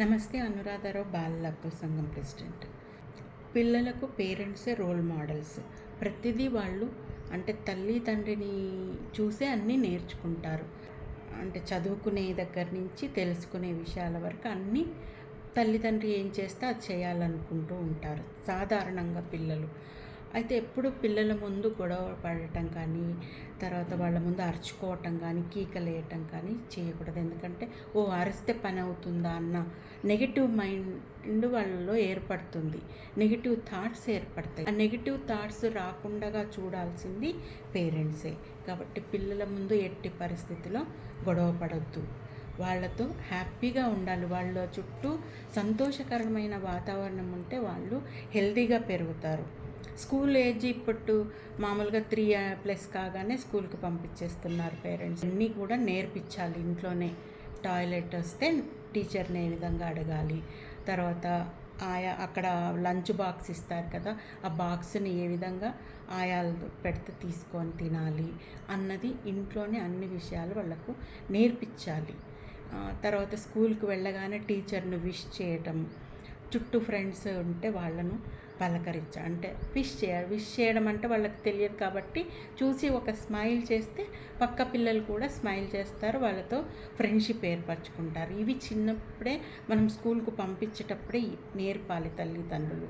నమస్తే అనురాధారావు బాలల హక్కుల సంఘం ప్రెసిడెంట్. పిల్లలకు పేరెంట్సే రోల్ మోడల్స్. ప్రతిదీ వాళ్ళు అంటే తల్లి తండ్రిని చూసే అన్నీ నేర్చుకుంటారు. అంటే చదువుకునే దగ్గర నుంచి తెలుసుకునే విషయాల వరకు అన్నీ తల్లిదండ్రి ఏం చేస్తే అది చేయాలనుకుంటూ ఉంటారు. సాధారణంగా పిల్లలు. అయితే ఎప్పుడు పిల్లల ముందు గొడవ పడటం కానీ తర్వాత వాళ్ళ ముందు అరుచుకోవటం కానీ కీకలేయటం కానీ చేయకూడదు. ఎందుకంటే ఓ అరిస్తే పని అవుతుందా అన్న నెగిటివ్ మైండ్ వాళ్ళలో ఏర్పడుతుంది. నెగిటివ్ థాట్స్ ఏర్పడతాయి. ఆ నెగిటివ్ థాట్స్ రాకుండా చూడాల్సింది పేరెంట్సే కాబట్టి పిల్లల ముందు ఎట్టి పరిస్థితిలో గొడవ పడద్దు. వాళ్ళతో హ్యాపీగా ఉండాలి. వాళ్ళ చుట్టూ సంతోషకరమైన వాతావరణం ఉంటే వాళ్ళు హెల్తీగా పెరుగుతారు. స్కూల్ ఏజ్ ఇప్పుడు మామూలుగా త్రీ ప్లస్ కాగానే స్కూల్కి పంపించేస్తున్నారు పేరెంట్స్. అన్నీ కూడా నేర్పించాలి ఇంట్లోనే. టాయిలెట్ వస్తే టీచర్ని ఏ విధంగా అడగాలి? తర్వాత ఆయా అక్కడ లంచ్ బాక్స్ ఇస్తారు కదా ఆ బాక్స్ని ఏ విధంగా ఆయాలు పెడితే తీసుకొని తినాలి అన్నది ఇంట్లోనే అన్ని విషయాలు వాళ్ళకు నేర్పించాలి. తర్వాత స్కూల్కి వెళ్ళగానే టీచర్ను విష్ చేయటం చుట్టూ ఫ్రెండ్స్ ఉంటే వాళ్ళను పలకరించ అంటే విష్ చేయాలి విష్ చేయడం అంటే వాళ్ళకి తెలియదు కాబట్టి చూసి ఒక స్మైల్ చేస్తే పక్క పిల్లలు కూడా స్మైల్ చేస్తారు వాళ్ళతో ఫ్రెండ్షిప్ ఏర్పరచుకుంటారు. ఇవి చిన్నప్పుడే మనం స్కూల్కు పంపించేటప్పుడే నేర్పాలి తల్లిదండ్రులు.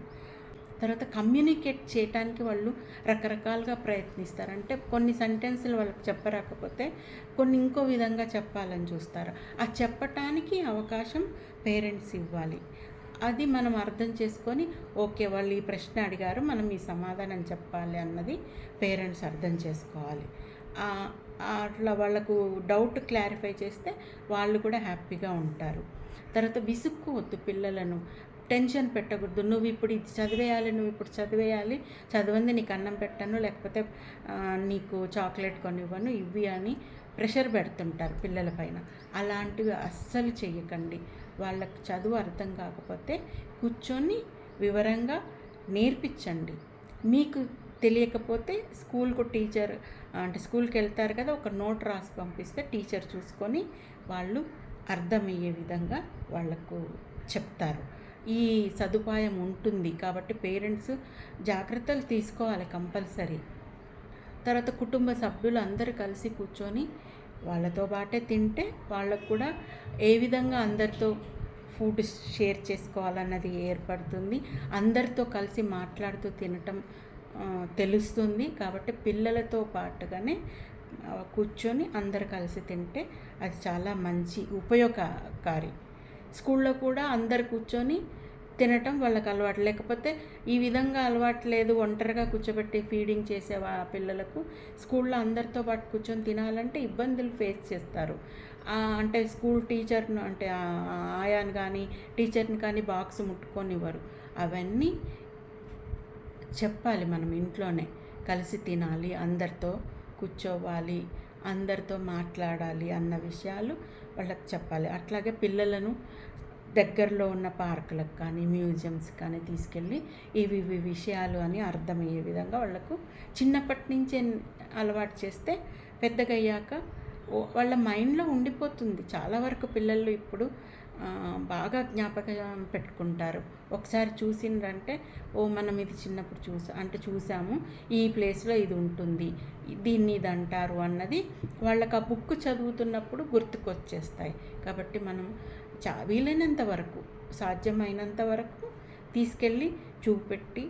తర్వాత కమ్యూనికేట్ చేయడానికి వాళ్ళు రకరకాలుగా ప్రయత్నిస్తారు. అంటే కొన్ని సెంటెన్సులు వాళ్ళకి చెప్పరాకపోతే కొన్ని ఇంకో విధంగా చెప్పాలని చూస్తారు. ఆ చెప్పటానికి అవకాశం పేరెంట్స్ ఇవ్వాలి. అది మనం అర్థం చేసుకొని ఓకే వాళ్ళు ఈ ప్రశ్న అడిగారు మనం ఈ సమాధానం చెప్పాలి అన్నది పేరెంట్స్ అర్థం చేసుకోవాలి. అట్లా వాళ్ళకు డౌట్ క్లారిఫై చేస్తే వాళ్ళు కూడా హ్యాపీగా ఉంటారు. తర్వాత విసుక్కోవద్దు పిల్లలను. టెన్షన్ పెట్టకూడదు. నువ్వు ఇప్పుడు ఇది చదివేయాలి నువ్వు ఇప్పుడు చదివేయాలి. చదవంది నీకు అన్నం పెట్టను లేకపోతే నీకు చాక్లెట్ కొనివ్వను ఇవి అని ప్రెషర్ పెడుతుంటారు పిల్లల పైన. అలాంటివి అస్సలు చేయకండి వాళ్ళకు చదువు అర్థం కాకపోతే కూర్చొని వివరంగా నేర్పించండి. మీకు తెలియకపోతే స్కూల్కు టీచర్ అంటే స్కూల్కి వెళ్తారు కదా ఒక నోట్ రాసి పంపిస్తే టీచర్ చూసుకొని వాళ్ళు అర్థమయ్యే విధంగా వాళ్ళకు చెప్తారు. ఈ సదుపాయం ఉంటుంది కాబట్టి పేరెంట్స్ జాగ్రత్తలు తీసుకోవాలి కంపల్సరీ. తర్వాత కుటుంబ సభ్యులు అందరూ కలిసి కూర్చొని వాళ్ళతో పాటే తింటే వాళ్ళకు కూడా ఏ విధంగా అందరితో ఫుడ్ షేర్ చేసుకోవాలన్నది ఏర్పడుతుంది. అందరితో కలిసి మాట్లాడుతూ తినటం తెలుస్తుంది. కాబట్టి పిల్లలతో పాటుగానే కూర్చొని అందరు కలిసి తింటే అది చాలా మంచి ఉపయోగకారి. స్కూల్లో కూడా అందరు కూర్చొని తినటం వాళ్ళకి అలవాటు. లేకపోతే ఈ విధంగా అలవాటు లేదు ఒంటరిగా కూర్చోబెట్టి ఫీడింగ్ చేసే పిల్లలకు స్కూల్లో అందరితో పాటు కూర్చొని తినాలంటే ఇబ్బందులు ఫేస్ చేస్తారు. అంటే స్కూల్ టీచర్ను అంటే ఆయాను కానీ టీచర్ని కానీ బాక్స్ ముట్టుకొనివ్వరు. అవన్నీ చెప్పాలి మనం ఇంట్లోనే. కలిసి తినాలి అందరితో కూర్చోవాలి అందరితో మాట్లాడాలి అన్న విషయాలు వాళ్ళకి చెప్పాలి. అట్లాగే పిల్లలను దగ్గరలో ఉన్న పార్కులకు కానీ మ్యూజియంస్ కానీ తీసుకెళ్ళి ఇవి ఇవి విషయాలు అని అర్థమయ్యే విధంగా వాళ్ళకు చిన్నప్పటి నుంచే అలవాటు చేస్తే పెద్దగయ్యాక వాళ్ళ మైండ్లో ఉండిపోతుంది. చాలా వరకు పిల్లలు ఇప్పుడు బాగా జ్ఞాపకం పెట్టుకుంటారు. ఒకసారి చూసిండ్రంటే ఓ మనం ఇది చిన్నప్పుడు చూసా అంటే చూసాము ఈ ప్లేస్లో ఇది ఉంటుంది దీన్ని ఇది అంటారు అన్నది వాళ్ళకి ఆ బుక్ చదువుతున్నప్పుడు గుర్తుకొచ్చేస్తాయి. కాబట్టి మనం చా వీలైనంత వరకు సాధ్యమైనంత వరకు తీసుకెళ్ళి చూపెట్టి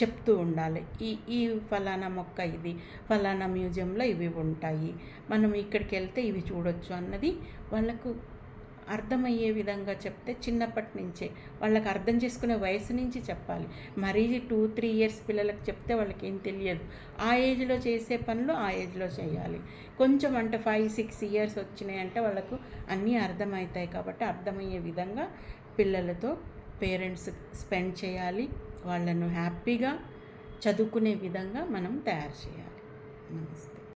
చెప్తూ ఉండాలి. ఈ ఈ ఫలానా మొక్క ఇది ఫలానా మ్యూజియంలో ఇవి ఉంటాయి. మనం ఇక్కడికి వెళ్తే ఇవి చూడొచ్చు అన్నది వాళ్ళకు అర్థమయ్యే విధంగా చెప్తే చిన్నప్పటి నుంచే. వాళ్ళకి అర్థం చేసుకునే వయసు నుంచి చెప్పాలి. మరీ టూ త్రీ ఇయర్స్ పిల్లలకు చెప్తే వాళ్ళకి ఏం తెలియదు. ఆ ఏజ్లో చేసే పనులు ఆ ఏజ్లో చేయాలి. కొంచెం అంటే ఫైవ్ సిక్స్ ఇయర్స్ వచ్చినాయి అంటే వాళ్ళకు అన్నీ అర్థమవుతాయి కాబట్టి అర్థమయ్యే విధంగా పిల్లలతో పేరెంట్స్ స్పెండ్ చేయాలి. వాళ్ళను హ్యాపీగా చదువుకునే విధంగా మనం తయారు చేయాలి. నమస్తే.